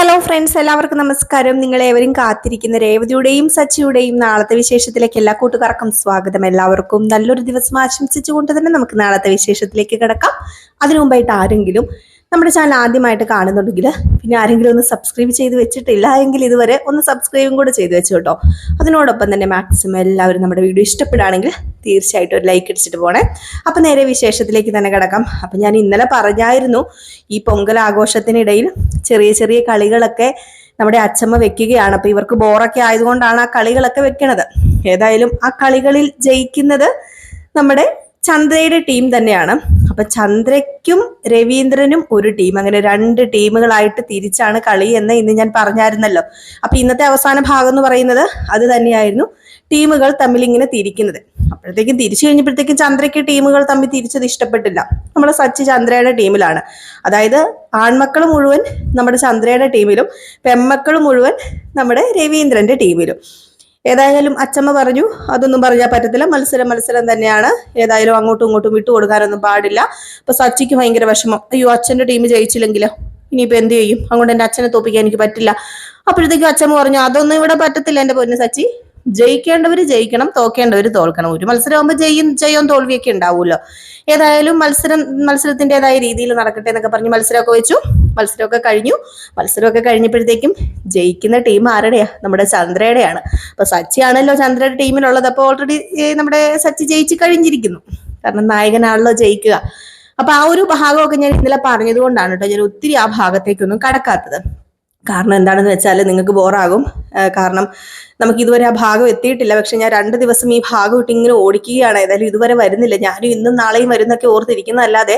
Hello friends എല്ലാവർക്കും നമസ്കാരം. നിങ്ങളേവരും കാത്തിരിക്കുന്ന രേവതിയുടെയും സച്ചിയുടെയും നാളത്തെ വിശേഷത്തിലേക്ക് എല്ലാ കൂട്ടുകാർക്കും സ്വാഗതം. എല്ലാവർക്കും നല്ലൊരു ദിവസം ആശംസിച്ചുകൊണ്ട് തന്നെ നമുക്ക് നാളത്തെ വിശേഷത്തിലേക്ക് കിടക്കാം. അതിനു മുമ്പായിട്ട് ആരെങ്കിലും നമ്മുടെ ചാനൽ ആദ്യമായിട്ട് കാണുന്നുണ്ടെങ്കിൽ പിന്നെ ആരെങ്കിലും ഒന്ന് സബ്സ്ക്രൈബ് ചെയ്ത് വെച്ചിട്ടില്ല എങ്കിൽ ഇതുവരെ ഒന്ന് സബ്സ്ക്രൈബും കൂടെ ചെയ്ത് വെച്ചു കേട്ടോ അതിനോടൊപ്പം തന്നെ മാക്സിമം എല്ലാവരും നമ്മുടെ വീഡിയോ ഇഷ്ടപ്പെടുകയാണെങ്കിൽ തീർച്ചയായിട്ടും ഒരു ലൈക്ക് അടിച്ചിട്ട് പോണേ. അപ്പം നേരെ വിശേഷത്തിലേക്ക് തന്നെ കിടക്കാം. അപ്പം ഞാൻ ഇന്നലെ പറഞ്ഞായിരുന്നു ഈ പൊങ്കൽ ആഘോഷത്തിനിടയിൽ ചെറിയ ചെറിയ കളികളൊക്കെ നമ്മുടെ അച്ചമ്മ വെക്കുകയാണ്. അപ്പൊ ഇവർക്ക് ബോറൊക്കെ ആയതുകൊണ്ടാണ് ആ കളികളൊക്കെ വെക്കണത്. ഏതായാലും ആ കളികളിൽ ജയിക്കുന്നത് നമ്മുടെ ചന്ദ്രയുടെ ടീം തന്നെയാണ്. അപ്പൊ ചന്ദ്രയ്ക്കും രവീന്ദ്രനും ഒരു ടീം അങ്ങനെ രണ്ട് ടീമുകളായിട്ട് തിരിച്ചാണ് കളി എന്ന് ഇന്ന് ഞാൻ പറഞ്ഞായിരുന്നല്ലോ. അപ്പൊ ഇന്നത്തെ അവസാന ഭാഗം എന്ന് പറയുന്നത് അത് തന്നെയായിരുന്നു. ടീമുകൾ തമ്മിൽ ഇങ്ങനെ തിരിക്കുന്നത്. അപ്പോഴത്തേക്കും തിരിച്ചു കഴിഞ്ഞപ്പോഴത്തേക്കും ചന്ദ്രയ്ക്ക് ടീമുകൾ തമ്മിൽ തിരിച്ചത് ഇഷ്ടപ്പെട്ടില്ല. നമ്മുടെ സച്ചി ചന്ദ്രയുടെ ടീമിലാണ്. അതായത് ആൺമക്കൾ മുഴുവൻ നമ്മുടെ ചന്ദ്രയുടെ ടീമിലും പെൺമക്കൾ മുഴുവൻ നമ്മുടെ രവീന്ദ്രന്റെ ടീമിലും. ഏതായാലും അച്ചമ്മ പറഞ്ഞു അതൊന്നും പറഞ്ഞാൽ പറ്റത്തില്ല. മത്സരം മത്സരം തന്നെയാണ്. ഏതായാലും അങ്ങോട്ടും ഇങ്ങോട്ടും വിട്ടു കൊടുക്കാനൊന്നും പാടില്ല. അപ്പൊ സച്ചിക്ക് ഭയങ്കര വിഷമം. അയ്യോ അച്ഛന്റെ ടീം ജയിച്ചില്ലെങ്കിലോ? ഇനിയിപ്പോ എന്ത് ചെയ്യും? അങ്ങോട്ട് എന്റെ അച്ഛനെ തോപ്പിക്കാൻ എനിക്ക് പറ്റില്ല. അപ്പോഴത്തേക്കും അച്ഛമ്മ പറഞ്ഞു അതൊന്നും ഇവിടെ പറ്റത്തില്ല എന്റെ പൊന്നു സച്ചി. ജയിക്കേണ്ടവർ ജയിക്കണം തോക്കേണ്ടവർ തോൽക്കണം. ഒരു മത്സരം ആകുമ്പോൾ ജയും ജയവും തോൽവിയൊക്കെ ഉണ്ടാവുമല്ലോ. ഏതായാലും മത്സരം മത്സരത്തിന്റെതായ രീതിയിൽ നടക്കട്ടെ എന്നൊക്കെ പറഞ്ഞ് മത്സരമൊക്കെ വെച്ചു. മത്സരമൊക്കെ കഴിഞ്ഞു. മത്സരമൊക്കെ കഴിഞ്ഞപ്പോഴത്തേക്കും ജയിക്കുന്ന ടീം ആരുടെയാ? നമ്മുടെ ചന്ദ്രയുടെയാണ്. അപ്പൊ സച്ചി ആണല്ലോ ചന്ദ്രയുടെ ടീമിലുള്ളത്. അപ്പോൾ ഓൾറെഡി നമ്മുടെ സച്ചി ജയിച്ച് കഴിഞ്ഞിരിക്കുന്നു. കാരണം നായകനാണല്ലോ ജയിക്കുക. അപ്പൊ ആ ഒരു ഭാഗമൊക്കെ ഞാൻ ഇന്നലെ പറഞ്ഞതുകൊണ്ടാണ് കേട്ടോ. ഞാൻ ഒത്തിരി ആ ഭാഗത്തേക്കൊന്നും കടക്കാത്തത്. കാരണം എന്താണെന്ന് വെച്ചാൽ നിങ്ങൾക്ക് ബോറാകും. കാരണം നമുക്ക് ഇതുവരെ ആ ഭാഗം എത്തിയിട്ടില്ല. പക്ഷെ ഞാൻ രണ്ട് ദിവസം ഈ ഭാഗം ഇട്ട് ഇങ്ങനെ ഓടിക്കുകയാണ്. ഏതായാലും ഇതുവരെ വരുന്നില്ല. ഞാനും ഇന്നും നാളെയും വരുന്നൊക്കെ ഓർത്തിരിക്കുന്നതല്ലാതെ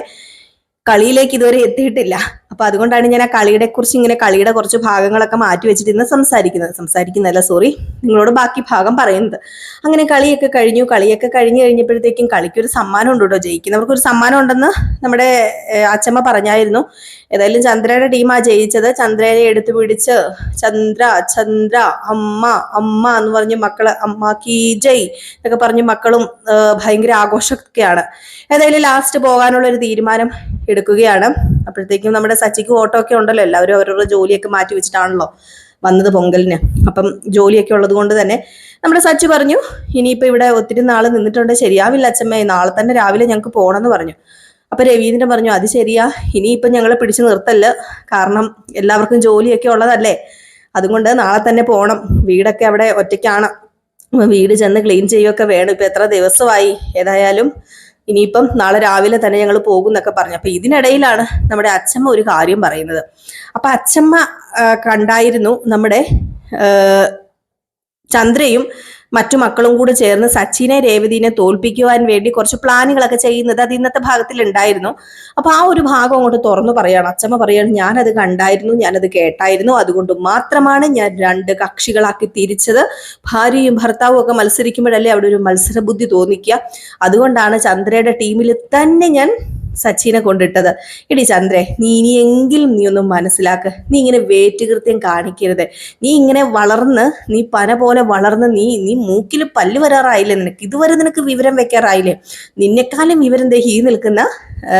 കളിയിലേക്ക് ഇതുവരെ എത്തിയിട്ടില്ല. അപ്പൊ അതുകൊണ്ടാണ് ഞാൻ ആ കളിയുടെ കുറിച്ച് ഇങ്ങനെ കളിയുടെ കുറച്ച് ഭാഗങ്ങളൊക്കെ മാറ്റി വെച്ചിട്ട് ഇന്ന് സംസാരിക്കുന്നത്. സംസാരിക്കുന്നതല്ല സോറി നിങ്ങളോട് ബാക്കി ഭാഗം പറയുന്നത്. അങ്ങനെ കളിയൊക്കെ കഴിഞ്ഞു. കളിയൊക്കെ കഴിഞ്ഞു കഴിഞ്ഞപ്പോഴത്തേക്കും കളിക്ക് ഒരു സമ്മാനം ഉണ്ട് കേട്ടോ ജയിക്കുന്നവർക്ക് ഒരു സമ്മാനം ഉണ്ടെന്ന് നമ്മുടെ അച്ചമ്മ പറഞ്ഞായിരുന്നു. ഏതായാലും ചന്ദ്രയുടെ ടീമാ ജയിച്ചത്. ചന്ദ്രയെ എടുത്തു പിടിച്ച് ചന്ദ്ര ചന്ദ്ര അമ്മ അമ്മ എന്ന് പറഞ്ഞ് മക്കൾ അമ്മ കീ ജയ് എന്നൊക്കെ പറഞ്ഞ് മക്കളും ഭയങ്കര ആഘോഷമൊക്കെയാണ്. ഏതായാലും ലാസ്റ്റ് പോകാനുള്ള ഒരു തീരുമാനം എടുക്കുകയാണ്. അപ്പോഴത്തേക്കും നമ്മുടെ സച്ചിക്ക് ഓട്ടോ ഒക്കെ ഉണ്ടല്ലോ. എല്ലാവരും അവരവരുടെ ജോലിയൊക്കെ മാറ്റി വെച്ചിട്ടാണല്ലോ വന്നത് പൊങ്കലിന്. അപ്പം ജോലിയൊക്കെ ഉള്ളത് കൊണ്ട് തന്നെ നമ്മുടെ സച്ചി പറഞ്ഞു ഇനിയിപ്പോൾ ഇവിടെ ഒത്തിരി നാൾ നിന്നിട്ടുണ്ട്. ശരിയാവില്ല അച്ഛമ്മേ. നാളെ തന്നെ രാവിലെ ഞങ്ങൾക്ക് പോകണമെന്ന് പറഞ്ഞു. അപ്പം രവീന്ദ്രൻ പറഞ്ഞു അത് ശരിയാ. ഇനിയിപ്പം ഞങ്ങളെ പിടിച്ചു നിർത്തല്ല. കാരണം എല്ലാവർക്കും ജോലിയൊക്കെ ഉള്ളതല്ലേ. അതുകൊണ്ട് നാളെ തന്നെ പോകണം വീടൊക്കെ അവിടെ ഒറ്റയ്ക്കാണ്. വീട് ചെന്ന് ക്ലീൻ ചെയ്യുകയൊക്കെ വേണം. ഇപ്പം എത്ര ദിവസമായി? ഏതായാലും ഇനിയിപ്പം നാളെ രാവിലെ തന്നെ ഞങ്ങൾ പോകും എന്നൊക്കെ പറഞ്ഞു. അപ്പൊ ഇതിനിടയിലാണ് നമ്മുടെ അച്ഛമ്മ ഒരു കാര്യം പറയുന്നത്. അപ്പൊ അച്ഛമ്മ കണ്ടായിരുന്നു നമ്മുടെ ചന്ദ്രയും മറ്റു മക്കളും കൂടെ ചേർന്ന് സച്ചിനെ രേവതിനെ തോൽപ്പിക്കുവാൻ വേണ്ടി കുറച്ച് പ്ലാനുകളൊക്കെ ചെയ്യുന്നത് അത് ഇന്നത്തെ ഭാഗത്തിൽ ഉണ്ടായിരുന്നു. അപ്പൊ ആ ഒരു ഭാഗം അങ്ങോട്ട് തുറന്നു പറയാണ്. അച്ഛമ്മ പറയാണ് ഞാനത് കണ്ടായിരുന്നു ഞാനത് കേട്ടായിരുന്നു. അതുകൊണ്ട് മാത്രമാണ് ഞാൻ രണ്ട് കക്ഷികളാക്കി തിരിച്ചത്. ഭാര്യയും ഭർത്താവും ഒക്കെ മത്സരിക്കുമ്പോഴല്ലേ അവിടെ ഒരു മത്സര ബുദ്ധി തോന്നിക്കുക. അതുകൊണ്ടാണ് ചന്ദ്രയുടെ ടീമിൽ തന്നെ ഞാൻ സച്ചിനെ കൊണ്ടിട്ടത്. എടി ചന്ദ്രേ നീ ഇനിയെങ്കിലും നീ ഒന്ന് മനസ്സിലാക്ക്. നീ ഇങ്ങനെ വേറ്റ് കൃത്യം കാണിക്കരുത്. നീ ഇങ്ങനെ വളർന്ന് നീ പന പോലെ വളർന്ന് നീ നീ മൂക്കിൽ പല്ല് വരാറായില്ലേ നിനക്ക്? ഇതുവരെ നിനക്ക് വിവരം വെക്കാറായില്ലേ? നിന്നെക്കാളും വിവരം ഈ നിൽക്കുന്ന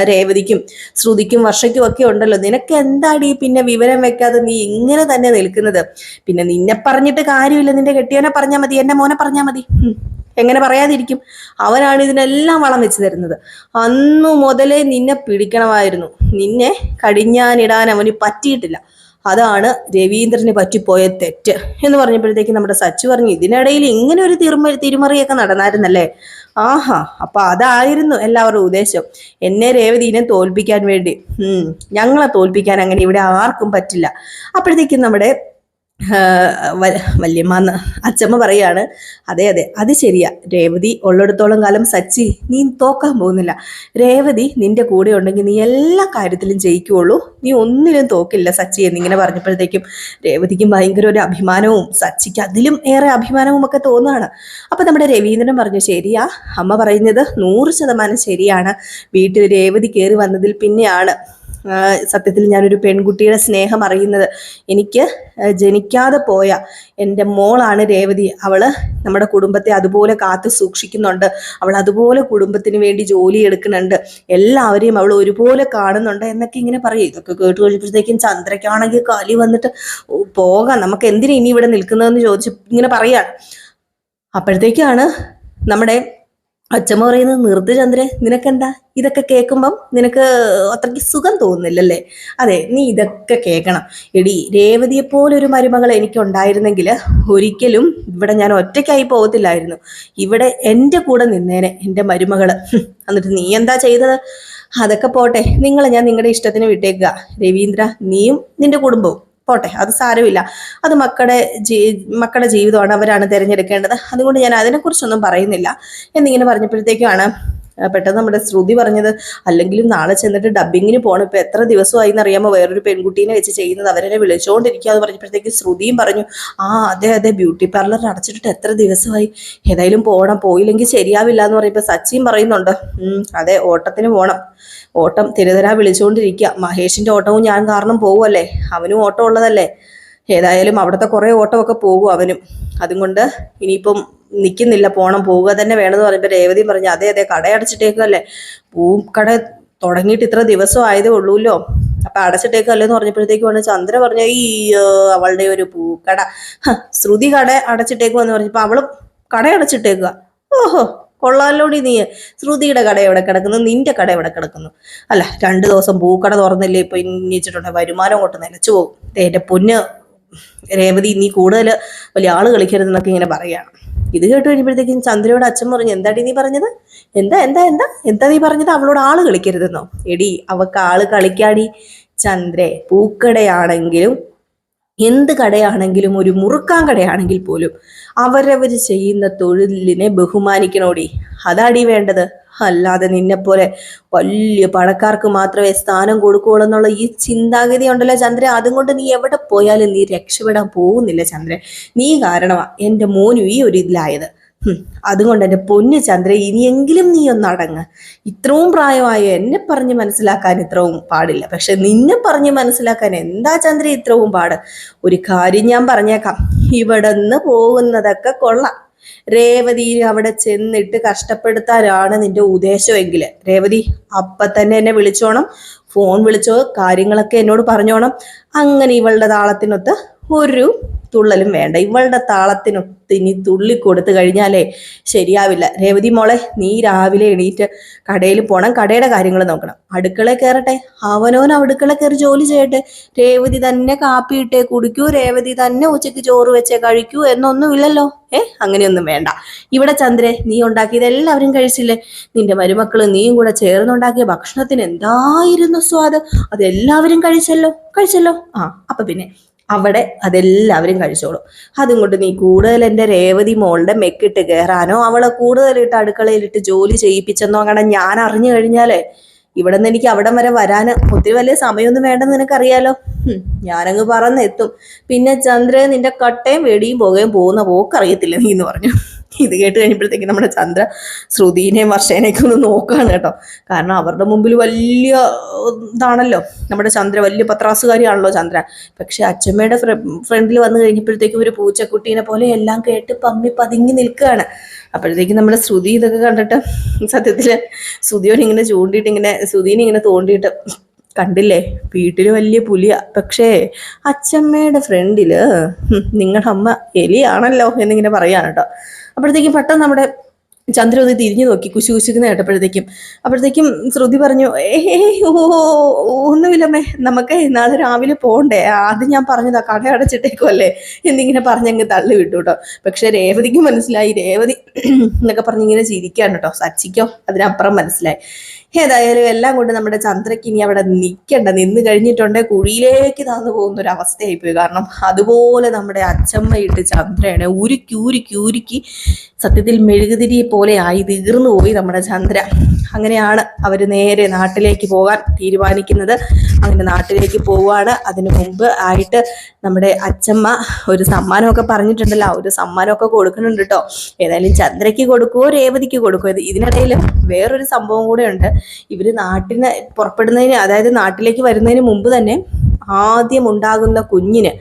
രേവതിക്കും ശ്രുതിക്കും വർഷയ്ക്കും ഒക്കെ ഉണ്ടല്ലോ. നിനക്ക് എന്താടി പിന്നെ വിവരം വെക്കാതെ നീ ഇങ്ങനെ തന്നെ നിൽക്കുന്നത്? പിന്നെ നിന്നെ പറഞ്ഞിട്ട് കാര്യമില്ല. നിന്റെ കെട്ടിയവനെ പറഞ്ഞാൽ മതി എന്റെ മോനെ പറഞ്ഞാൽ മതി. എങ്ങനെ പറയാതിരിക്കും? അവനാണ് ഇതിനെല്ലാം വളം വെച്ച് തരുന്നത്. അന്നു മുതലേ നിന്നെ പിടിക്കണമായിരുന്നു. നിന്നെ കടിഞ്ഞാനിടാൻ അവന് പറ്റിയിട്ടില്ല. അതാണ് രവീന്ദ്രന് പറ്റിപ്പോയ തെറ്റ് എന്ന് പറഞ്ഞപ്പോഴത്തേക്ക് നമ്മുടെ സച്ചു പറഞ്ഞു ഇതിനിടയിൽ ഇങ്ങനെ ഒരു തിരുമ തിരുമറിയൊക്കെ നടന്നായിരുന്നല്ലേ? ആഹാ അപ്പൊ അതായിരുന്നു എല്ലാവരുടെ ഉദ്ദേശം. എന്നെ രേവതിനെ തോൽപ്പിക്കാൻ വേണ്ടി. ഞങ്ങളെ തോൽപ്പിക്കാൻ അങ്ങനെ ഇവിടെ ആർക്കും പറ്റില്ല. അപ്പോഴത്തേക്കും നമ്മുടെ ആ, എന്ന് അച്ചമ്മ പറയാണ് അതെ അതെ അത് ശരിയാ. രേവതി ഉള്ളിടത്തോളം കാലം സച്ചി നീ തോക്കാൻ പോകുന്നില്ല. രേവതി നിന്റെ കൂടെ ഉണ്ടെങ്കിൽ നീ എല്ലാ കാര്യത്തിലും ജയിക്കുള്ളൂ നീ ഒന്നിനും തോക്കില്ല സച്ചി എന്നിങ്ങനെ പറഞ്ഞപ്പോഴത്തേക്കും രേവതിക്ക് ഭയങ്കര ഒരു അഭിമാനവും സച്ചിക്ക് അതിലും ഏറെ അഭിമാനവും ഒക്കെ തോന്നുകയാണ് അപ്പം നമ്മുടെ രവീന്ദ്രൻ പറഞ്ഞു ശരിയാ അമ്മ പറയുന്നത് നൂറ് ശതമാനം ശരിയാണ്. വീട്ടിൽ രേവതി കയറി വന്നതിൽ പിന്നെയാണ്. സത്യത്തിൽ ഞാനൊരു പെൺകുട്ടിയുടെ സ്നേഹം അറിയുന്നത്. എനിക്ക് ജനിക്കാതെ പോയ എന്റെ മോളാണ് രേവതി. അവൾ നമ്മുടെ കുടുംബത്തെ അതുപോലെ കാത്തു സൂക്ഷിക്കുന്നുണ്ട്. അവൾ അതുപോലെ കുടുംബത്തിന് വേണ്ടി ജോലി എടുക്കുന്നുണ്ട്. എല്ലാവരെയും അവൾ ഒരുപോലെ കാണുന്നുണ്ട് എന്നൊക്കെ ഇങ്ങനെ പറയും. ഇതൊക്കെ കേട്ട് കഴിഞ്ഞപ്പോഴത്തേക്കും ചന്ദ്രയ്ക്കാണെങ്കിൽ കലി വന്നിട്ട് "ഓ, പോകാം. നമുക്ക് എന്തിനാ ഇനി ഇവിടെ നിൽക്കുന്നതെന്ന് ചോദിച്ച് ഇങ്ങനെ പറയാണ്. അപ്പോഴത്തേക്കാണ് നമ്മുടെ അച്ഛമ്മ പറയുന്നത് നിർത്ത് ചന്ദ്രൻ നിനക്കെന്താ? ഇതൊക്കെ കേൾക്കുമ്പം നിനക്ക് അത്രയ്ക്ക് സുഖം തോന്നുന്നില്ലല്ലേ? അതെ നീ ഇതൊക്കെ കേൾക്കണം. എടി രേവതിയെ പോലൊരു മരുമകൾ എനിക്കുണ്ടായിരുന്നെങ്കിൽ ഒരിക്കലും ഇവിടെ ഞാൻ ഒറ്റയ്ക്കായി പോകത്തില്ലായിരുന്നു. ഇവിടെ എന്റെ കൂടെ നിന്നേനെ എന്റെ മരുമകൾ എന്നിട്ട് നീ എന്താ ചെയ്തത്? അതൊക്കെ പോട്ടെ നിങ്ങളെ ഞാൻ നിങ്ങളുടെ ഇഷ്ടത്തിന് വിട്ടേക്കുക. രവീന്ദ്ര നീയും നിന്റെ കുടുംബവും. പോട്ടെ അത് സാരമില്ല. അത് മക്കളുടെ ജീ മക്കളുടെ ജീവിതമാണ് അവരാണ് തിരഞ്ഞെടുക്കേണ്ടത്. അതുകൊണ്ട് ഞാൻ അതിനെക്കുറിച്ചൊന്നും പറയുന്നില്ല. എന്നിങ്ങനെ പറഞ്ഞപ്പോഴത്തേക്കാണ് ആ, പെട്ടെന്ന് നമ്മുടെ ശ്രുതി പറഞ്ഞത് അല്ലെങ്കിലും നാളെ ചെന്നിട്ട് ഡബിങ്ങിന് പോകണം ഇപ്പൊ എത്ര ദിവസമായി എന്നറിയാമോ വേറൊരു പെൺകുട്ടീനെ വെച്ച് ചെയ്യുന്നത്. അവരെ വിളിച്ചുകൊണ്ടിരിക്കുക എന്ന് പറഞ്ഞപ്പോഴത്തേക്ക് ശ്രുതിയും പറഞ്ഞു ആ അതെ അതെ ബ്യൂട്ടി പാർലർ അടച്ചിട്ടിട്ട് എത്ര ദിവസമായി? ഏതായാലും പോകണം പോയില്ലെങ്കിൽ ശരിയാവില്ല എന്ന് പറയുമ്പോൾ സച്ചിയും പറയുന്നുണ്ട് അതെ ഓട്ടത്തിന് പോകണം ഓട്ടം തിരുതരാ വിളിച്ചുകൊണ്ടിരിക്കുക മഹേഷിന്റെ ഓട്ടവും ഞാൻ കാരണം പോവുമല്ലേ അവനും ഓട്ടം ഉള്ളതല്ലേ? ഏതായാലും അവിടുത്തെ കുറേ ഓട്ടമൊക്കെ പോകും അവനും. അതുകൊണ്ട് ഇനിയിപ്പം നിൽക്കുന്നില്ല പോണം പോവുക തന്നെ വേണമെന്ന് പറയുമ്പോൾ രേവതി പറഞ്ഞു അതെ അതെ കട അടച്ചിട്ടേക്കല്ലേ പൂ കട തുടങ്ങിയിട്ട് ഇത്ര ദിവസം ആയതേ ഉള്ളൂല്ലോ. അപ്പൊ അടച്ചിട്ടേക്കല്ലേ എന്ന് പറഞ്ഞപ്പോഴത്തേക്ക് വന്ന് ചന്ദ്ര പറഞ്ഞു ഈ അവളുടെ ഒരു പൂക്കട. കട ശ്രുതി കട അടച്ചിട്ടേക്കുവെന്ന് പറഞ്ഞപ്പോ അവൾ കട അടച്ചിട്ടേക്കുക ഓഹോ കൊള്ളാലോടി നീ. ശ്രുതിയുടെ കട എവിടെ കിടക്കുന്നു? നിന്റെ കട എവിടെ കിടക്കുന്നു? അല്ല രണ്ടു ദിവസം പൂക്കട തുറന്നില്ലേ ഇപ്പൊ ഇന്നിച്ചിട്ടുണ്ട് വരുമാനം കൊണ്ട് നിലച്ചു പോകും. എന്റെ പൊന്ന് രേവതി നീ കൂടുതൽ വലിയ ആൾ കളിക്കരുതെന്നൊക്കെ ഇങ്ങനെ പറയാണ് ഇത് കേട്ട് കഴിയുമ്പോഴത്തേക്കും ചന്ദ്രയോട് അച്ഛൻ പറഞ്ഞു എന്താടി നീ പറഞ്ഞത്? എന്താ എന്താ എന്താ? എന്താ നീ പറഞ്ഞത്? അവളോട് ആൾ കളിക്കരുതെന്നോ? എടി അവക്ക് ആൾ കളിക്കാടി. ചന്ദ്രേ പൂക്കടയാണെങ്കിലും എന്ത് കടയാണെങ്കിലും ഒരു മുറുക്കാൻ കടയാണെങ്കിൽ പോലും അവരവർ ചെയ്യുന്ന തൊഴിലിനെ ബഹുമാനിക്കണോടി. അതാടി വേണ്ടത്? അല്ലാതെ നിന്നെപ്പോലെ വലിയ പണക്കാർക്ക് മാത്രമേ സ്ഥാനം കൊടുക്കുകയുള്ളൂ ഈ ചിന്താഗതി ഉണ്ടല്ലോ ചന്ദ്രൻ. അതും കൊണ്ട് നീ എവിടെ പോയാലും നീ രക്ഷപ്പെടാൻ പോകുന്നില്ല ചന്ദ്രൻ. നീ കാരണമാ എന്റെ മോനും ഈ ഒരു ഇതിലായത്. അതുകൊണ്ട് എന്റെ പൊന്നു ചന്ദ്ര ഇനിയെങ്കിലും നീ ഒന്ന് അടങ്ങ്. ഇത്രയും പ്രായമായ? എന്നെ പറഞ്ഞ് മനസ്സിലാക്കാൻ ഇത്രയും പാടില്ല. പക്ഷെ നിന്നെ പറഞ്ഞ് മനസ്സിലാക്കാൻ എന്താ ചന്ദ്ര ഇത്രയും പാട്? ഒരു കാര്യം ഞാൻ പറഞ്ഞേക്കാം. ഇവിടെ നിന്ന് പോകുന്നതൊക്കെ കൊള്ളാം. രേവതി അവിടെ ചെന്നിട്ട് കഷ്ടപ്പെടുത്താനാണ് നിന്റെ ഉദ്ദേശമെങ്കിൽ രേവതി അപ്പം തന്നെ എന്നെ വിളിച്ചോണം. ഫോൺ വിളിച്ചോ കാര്യങ്ങളൊക്കെ എന്നോട് പറഞ്ഞോണം. അങ്ങനെ ഇവളുടെ താളത്തിനൊത്ത് ഒരു തുള്ളലും വേണ്ട. ഇവളുടെ താളത്തിനൊത്ത് ഇനി തുള്ളി കൊടുത്തു കഴിഞ്ഞാലേ ശരിയാവില്ല. രേവതി മോളെ നീ രാവിലെ എണീറ്റ് കടയിൽ പോണം. കടയുടെ കാര്യങ്ങൾ നോക്കണം. അടുക്കള കയറട്ടെ. അവനോൻ അടുക്കള കയറി ജോലി ചെയ്യട്ടെ. രേവതി തന്നെ കാപ്പി ഇട്ടേ കുടിക്കൂ. രേവതി തന്നെ ഉച്ചയ്ക്ക് ചോറ് വെച്ചേ കഴിക്കൂ എന്നൊന്നുമില്ലല്ലോ. ഏ അങ്ങനെയൊന്നും വേണ്ട. ഇവിടെ ചന്ദ്രെ നീ ഉണ്ടാക്കിയത് എല്ലാവരും കഴിച്ചില്ലേ? നിന്റെ മരുമക്കളും നീയും കൂടെ ചേർന്നുണ്ടാക്കിയ ഭക്ഷണത്തിന് എന്തായിരുന്നു സ്വാദ്? അതെല്ലാവരും കഴിച്ചല്ലോ. കഴിച്ചല്ലോ. ആ അപ്പൊ പിന്നെ അവിടെ അതെല്ലാവരും കഴിച്ചോളും. അതും കൊണ്ട് നീ കൂടുതൽ എന്റെ രേവതി മോളുടെ മെക്കിട്ട് കയറാനോ അവളെ കൂടുതലിട്ട് അടുക്കളയിലിട്ട് ജോലി ചെയ്യിപ്പിച്ചെന്നോ അങ്ങനെ ഞാൻ അറിഞ്ഞു കഴിഞ്ഞാലേ ഇവിടെ നിന്ന് എനിക്ക് അവിടം വരെ വരാൻ ഒത്തിരി വലിയ സമയമൊന്നും വേണ്ടെന്ന് നിനക്കറിയാലോ? ഞാനങ്ങ് പറന്നെത്തും. പിന്നെ ചന്ദ്രൻ നിന്റെ കട്ടയും വെടിയും പോകുകയും പോകുന്ന പോക്കറിയത്തില്ല നീ എന്ന് പറഞ്ഞു. ഇത് കേട്ട് കഴിഞ്ഞപ്പോഴത്തേക്ക് നമ്മുടെ ചന്ദ്ര ശ്രുതിനെയും വർഷേനെയൊക്കെ ഒന്ന് നോക്കുകയാണ് കേട്ടോ. കാരണം അവരുടെ മുമ്പിൽ വലിയ ഇതാണല്ലോ. നമ്മുടെ ചന്ദ്ര വലിയ പത്രാസുകാരിയാണല്ലോ ചന്ദ്ര. പക്ഷെ അച്ഛമ്മയുടെ ഫ്രണ്ടിൽ വന്നു കഴിഞ്ഞപ്പോഴത്തേക്കും ഒരു പൂച്ചക്കുട്ടീനെ പോലെ എല്ലാം കേട്ട് പമ്മി പതുങ്ങി നിൽക്കുകയാണ്. അപ്പോഴത്തേക്കും നമ്മുടെ ശ്രുതി ഇതൊക്കെ കണ്ടിട്ട് സത്യത്തിൽ ശ്രുതിയോനിങ്ങനെ ചൂണ്ടിയിട്ട് ഇങ്ങനെ ശ്രുതിനെ ഇങ്ങനെ തോണ്ടിയിട്ട് കണ്ടില്ലേ? വീട്ടിൽ വലിയ പുലിയ. പക്ഷേ അച്ഛമ്മയുടെ ഫ്രണ്ടിൽ നിങ്ങളുടെ അമ്മ എലിയാണല്ലോ എന്നിങ്ങനെ പറയാണ് കേട്ടോ. അപ്പോഴത്തേക്കും പെട്ടെന്ന് നമ്മുടെ ചന്ദ്ര ഒന്ന് തിരിഞ്ഞു നോക്കി കുശു കുശുക്കുന്ന കേട്ടപ്പോഴത്തേക്കും. അപ്പോഴത്തേക്കും ശ്രുതി പറഞ്ഞു ഏ ഓ ഒന്നുമില്ലമ്മേ. നമുക്ക് നാളെ രാവിലെ പോകണ്ടേ ആദ്യം ഞാൻ പറഞ്ഞതാ കട അടച്ചിട്ടേക്കുമല്ലേ എന്നിങ്ങനെ പറഞ്ഞങ്ങ് തള്ളി വിട്ടു കേട്ടോ. പക്ഷെ രേവതിക്ക് മനസ്സിലായി. രേവതി എന്നൊക്കെ പറഞ്ഞിങ്ങനെ ചിരിക്കാണ് കേട്ടോ. സച്ചിക്കോ അതിനപ്പുറം മനസ്സിലായി. ഏതായാലും എല്ലാം കൊണ്ട് നമ്മുടെ ചന്ദ്രയ്ക്ക് ഇനി അവിടെ നിൽക്കേണ്ട. നിന്ന് കഴിഞ്ഞിട്ടുണ്ടെ. കുഴിയിലേക്ക് താന്നു പോകുന്ന ഒരു അവസ്ഥയായി പോയി കാരണം അതുപോലെ നമ്മുടെ അച്ചമ്മയിട്ട് ചന്ദ്രയാണ് ഉരുക്കി ഉരുക്കി ഉരുക്കി സത്യത്തിൽ മെഴുകുതിരി പോലെ ആയി തീർന്നു പോയി നമ്മുടെ ചന്ദ്ര. അങ്ങനെയാണ് അവർ നേരെ നാട്ടിലേക്ക് പോകാൻ തീരുമാനിക്കുന്നത്. അങ്ങനെ നാട്ടിലേക്ക് പോവുകയാണ്. അതിനു മുമ്പ് ആയിട്ട് നമ്മുടെ അച്ചമ്മ ഒരു സമ്മാനമൊക്കെ പറഞ്ഞിട്ടുണ്ടല്ലോ. ഒരു സമ്മാനമൊക്കെ കൊടുക്കുന്നുണ്ട് കേട്ടോ. ഏതായാലും ചന്ദ്രയ്ക്ക് കൊടുക്കുമോ രേവതിക്ക് കൊടുക്കുമോ ഇത് ഇതിനിടയിൽ വേറൊരു സംഭവം കൂടെ ഉണ്ട് ഇവർ നാട്ടിന് പുറപ്പെടുന്നതിന് അതായത് നാട്ടിലേക്ക് വരുന്നതിന് മുമ്പ് തന്നെ ആദ്യം ഉണ്ടാകുന്ന കുഞ്ഞിന്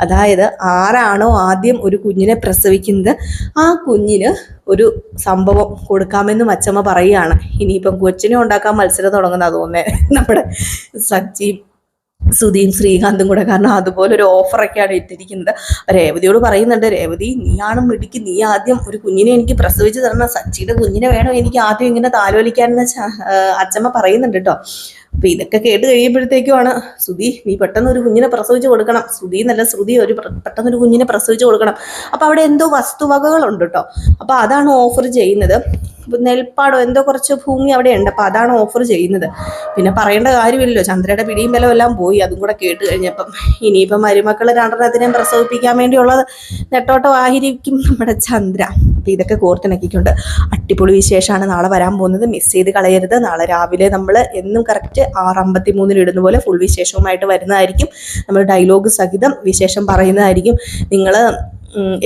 അതായത് ആരാണോ ആദ്യം ഒരു കുഞ്ഞിനെ പ്രസവിക്കുന്നത് ആ കുഞ്ഞിന് ഒരു സംഭവം കൊടുക്കാമെന്ന് അച്ചമ്മ പറയുകയാണ്. ഇനിയിപ്പം കൊച്ചിനെ ഉണ്ടാക്കാൻ മത്സരം തുടങ്ങുന്ന തോന്നേ നമ്മുടെ സച്ചിയും സുധിയും ശ്രീകാന്തും കൂടെ. കാരണം അതുപോലെ ഒരു ഓഫറൊക്കെയാണ് ഇട്ടിരിക്കുന്നത്. രേവതിയോട് പറയുന്നുണ്ട് രേവതി നീയാണ് മിടിക്ക്. നീ ആദ്യം ഒരു കുഞ്ഞിനെ എനിക്ക് പ്രസവിച്ച് തരണം. സച്ചിയുടെ കുഞ്ഞിനെ വേണം എനിക്ക് ആദ്യം ഇങ്ങനെ താലോലിക്കാൻ അച്ഛമ്മ പറയുന്നുണ്ട് കേട്ടോ അപ്പൊ ഇതൊക്കെ കേട്ട് കഴിയുമ്പോഴത്തേക്കുമാണ് സുധി നീ പെട്ടെന്ന് ഒരു കുഞ്ഞിനെ പ്രസവിച്ച് കൊടുക്കണം. സുധി എന്നല്ല ശ്രുതി ഒരു പെട്ടെന്നൊരു കുഞ്ഞിനെ പ്രസവിച്ച് കൊടുക്കണം. അപ്പൊ അവിടെ എന്തോ വസ്തുവകകളുണ്ട് കേട്ടോ അപ്പൊ അതാണ് ഓഫർ ചെയ്യുന്നത്. നെൽപ്പാടോ എന്തോ കുറച്ച് ഭൂമി അവിടെ ഉണ്ട് അപ്പൊ അതാണ് ഓഫർ ചെയ്യുന്നത്. പിന്നെ പറയേണ്ട കാര്യമില്ലല്ലോ. ചന്ദ്രയുടെ പിടിയും ബലം എല്ലാം പോയി. അതും കൂടെ കേട്ട് കഴിഞ്ഞപ്പം ഇനിയിപ്പം മരുമക്കൾ രണ്ടെണ്ണത്തിനെയും പ്രസവിപ്പിക്കാൻ വേണ്ടിയുള്ളത് നെട്ടോട്ടം ആയിരിക്കും നമ്മുടെ ചന്ദ്ര. അപ്പൊ ഇതൊക്കെ കോർത്തിണക്കിക്കൊണ്ട് അടിപൊളി വിശേഷമാണ് നാളെ വരാൻ പോകുന്നത് മിസ് ചെയ്ത് കളയരുത്. നാളെ രാവിലെ നമ്മൾ എന്നും കറക്റ്റ് ആറ് അമ്പത്തി ഇടുന്ന പോലെ ഫുൾ വിശേഷവുമായിട്ട് വരുന്നതായിരിക്കും. നമ്മൾ ഡയലോഗ് സഹിതം വിശേഷം പറയുന്നതായിരിക്കും. നിങ്ങൾ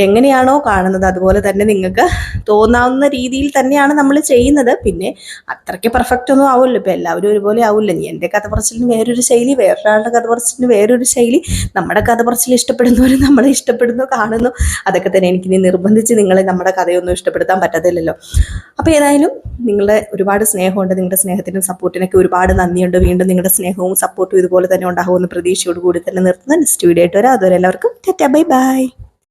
എങ്ങനെയാണോ കാണുന്നത് അതുപോലെ തന്നെ നിങ്ങൾക്ക് തോന്നാവുന്ന രീതിയിൽ തന്നെയാണ് നമ്മൾ ചെയ്യുന്നത്. പിന്നെ അത്രയ്ക്ക് പെർഫെക്റ്റ് ഒന്നും ആവുമല്ലോ ഇപ്പം എല്ലാവരും ഒരുപോലെ ആവില്ല. നീ എന്റെ കഥ പറച്ചിലിന് വേറൊരു ശൈലി വേറൊരാളുടെ കഥ പറച്ചിലിന് വേറൊരു ശൈലി നമ്മുടെ കഥ പറച്ചിൽ ഇഷ്ടപ്പെടുന്നവർ നമ്മളെ ഇഷ്ടപ്പെടുന്നു കാണുന്നു. അതൊക്കെ തന്നെ എനിക്ക് ഇനി നിർബന്ധിച്ച് നിങ്ങളെ നമ്മുടെ കഥയൊന്നും ഇഷ്ടപ്പെടുത്താൻ പറ്റത്തില്ലല്ലോ. അപ്പോൾ ഏതായാലും നിങ്ങളുടെ ഒരുപാട് സ്നേഹമുണ്ട്. നിങ്ങളുടെ സ്നേഹത്തിനും സപ്പോർട്ടിനൊക്കെ ഒരുപാട് നന്ദിയുണ്ട്. വീണ്ടും നിങ്ങളുടെ സ്നേഹവും സപ്പോർട്ടും ഇതുപോലെ തന്നെ ഉണ്ടാകുമെന്ന് പ്രതീക്ഷയോട് കൂടി തന്നെ നിർത്തുന്ന. നെക്സ്റ്റ് വീഡിയോ ആയിട്ട് വരാം. അതുവരെ എല്ലാവർക്കും ബൈ ബൈ.